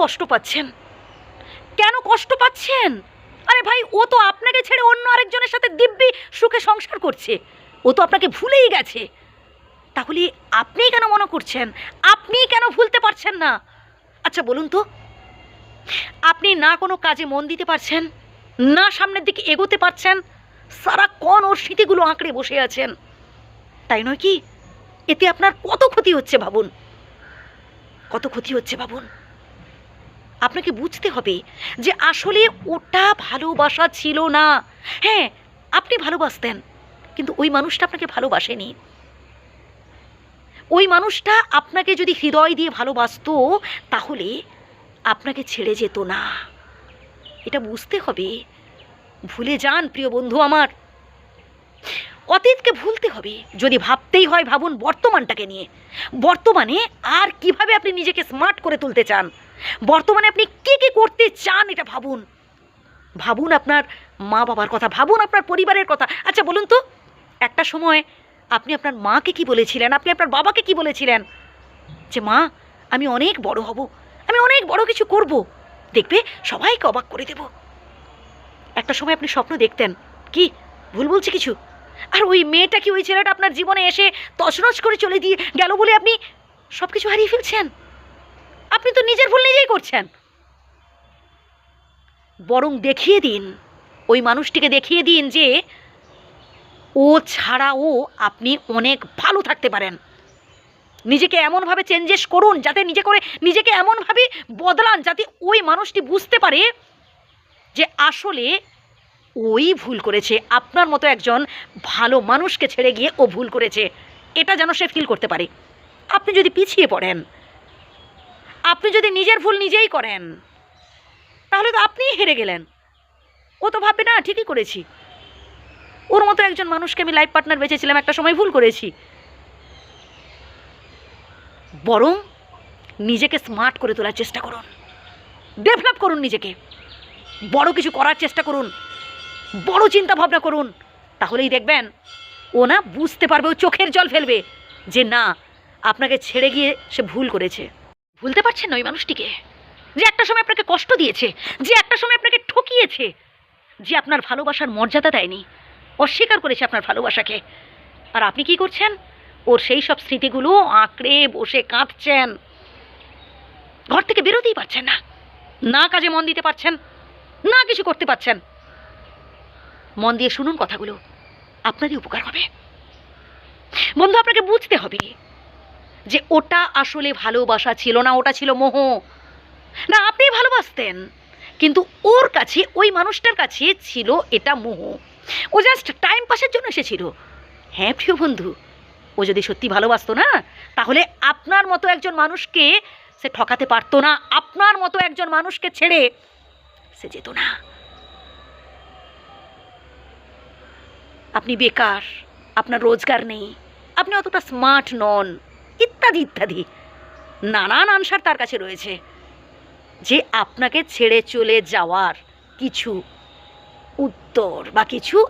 কষ্ট পাচ্ছেন? কেন কষ্ট পাচ্ছেন? আরে ভাই, ও তো আপনাকে ছেড়ে অন্য আরেকজনের সাথে দিব্যি সুখে সংসার করছে। ও তো আপনাকে ভুলেই গেছে। তাহলে আপনি কেন মনে করছেন? আপনি কেন ভুলতে পারছেন না? আচ্ছা বলুন তো। আপনি না কোনো কাজে মন দিতে পারছেন? না সামনের দিকে এগোতে পারছেন? সারাক্ষণ ওর স্মৃতিগুলো আঁকড়ে বসে আছেন। তাই নয় কি? এতে আপনার কত ক্ষতি হচ্ছে ভাবুন? কত ক্ষতি হচ্ছে ভাবুন? আপনাকে বুঝতে হবে যে আসলে ওটা ভালোবাসা ছিল না। হ্যাঁ আপনি ভালোবাসতেন, কিন্তু ওই মানুষটা আপনাকে ভালোবাসেনি। ওই মানুষটা আপনাকে যদি হৃদয় দিয়ে ভালোবাসতো, তাহলে আপনাকে ছেড়ে যেত না। এটা বুঝতে হবে। ভুলে যান, প্রিয় বন্ধু আমার। অতীতকে ভুলতে হবে। যদি ভাবতেই হয় ভাবুন বর্তমানটাকে নিয়ে। বর্তমানে আর কীভাবে আপনি নিজেকে স্মার্ট করে তুলতে চান? বর্তমানে আপনি কী কী করতে চান এটা ভাবুন। ভাবুন আপনার মা বাবার কথা, ভাবুন আপনার পরিবারের কথা। আচ্ছা বলুন তো, একটা সময় আপনি আপনার মাকে কি বলেছিলেন? আপনি আপনার বাবাকে কি বলেছিলেন? যে, মা, আমি অনেক বড় হব। আমি অনেক বড় কিছু করব। দেখবে, সবাইকে অবাক করে দেব। একটা সময় আপনি স্বপ্ন দেখতেন। কি? ভুল বলছি কিছু? আর ওই মেয়েটা কি ওই ছেলেটা আপনার জীবনে এসে তছনছ করে চলে দিয়ে গেল বলে আপনি সব কিছু হারিয়ে ফেলছেন? আপনি তো নিজের ভুল নিজেই করছেন। বরং দেখিয়ে দিন, ওই মানুষটিকে দেখিয়ে দিন যে ও ছাড়াও আপনি অনেক ভালো থাকতে পারেন। নিজেকে এমনভাবে চেঞ্জেস করুন যাতে নিজে করে নিজেকে এমনভাবে বদলান যাতে ওই মানুষটি বুঝতে পারে যে আসলে ওই ভুল করেছে। আপনার মতো একজন ভালো মানুষকে ছেড়ে গিয়ে ও ভুল করেছে। এটা যেন সে ফিল করতে পারে। আপনি যদি পিছিয়ে পড়েন, আপনি যদি নিজের ভুল নিজেই করেন, তাহলে তো আপনিই হেরে গেলেন। ও তো ভাববে, না, ঠিকই করেছি। ওর মতো একজন মানুষকে আমি লাইফ পার্টনার বেঁচেছিলাম একটা সময় ভুল করেছি। বরং নিজেকে স্মার্ট করে তোলার চেষ্টা করুন। ডেভেলপ করুন নিজেকে। বড় কিছু করার চেষ্টা করুন। বড় চিন্তা ভাবনা করুন। তাহলেই দেখবেন, ও না বুঝতে পারবে, ও চোখের জল ফেলবে যে না, আপনাকে ছেড়ে গিয়ে সে ভুল করেছে। ভুলতে পারছেন না ওই মানুষটিকে? যে একটা সময় আপনাকে কষ্ট দিয়েছে, যে একটা সময় আপনাকে ঠকিয়েছে, যে আপনার ভালোবাসার মর্যাদা দেয়নি, অস্বীকার করেছে আপনার ভালোবাসাকে। আর আপনি কি করছেন? ওর সেই সব স্মৃতিগুলো আঁকড়ে বসে কাঁদছেন। ঘর থেকে বেরোতেই পারছেন না। না কাজে মন দিতে পারছেন, না কিছু করতে পারছেন। মন দিয়ে শুনুন কথাগুলো। আপনারই উপকার হবে। বন্ধু, আপনাকে বুঝতে হবে যে ওটা আসলে ভালোবাসা ছিল না, ওটা ছিল মোহ। না, আপনি ভালোবাসতেন, কিন্তু ওর কাছে, ওই মানুষটার কাছে ছিল এটা মোহ। ও জাস্ট টাইম পাসের জন্য এসেছিল। হ্যাঁ প্রিয় বন্ধু, ও যদি সত্যি ভালোবাসতো না, তাহলে আপনার মতো একজন মানুষকে সে ঠকাতে পারতো না। আপনার মতো একজন মানুষকে ছেড়ে সে যেত না। আপনি বেকার, আপনার রোজগার নেই, আপনি অতটা স্মার্ট নন, ইত্যাদি ইত্যাদি। নানান আনসার তার কাছে রয়েছে। যে আপনাকে ছেড়ে চলে যাওয়ার কিছু উত্তর বা কিছু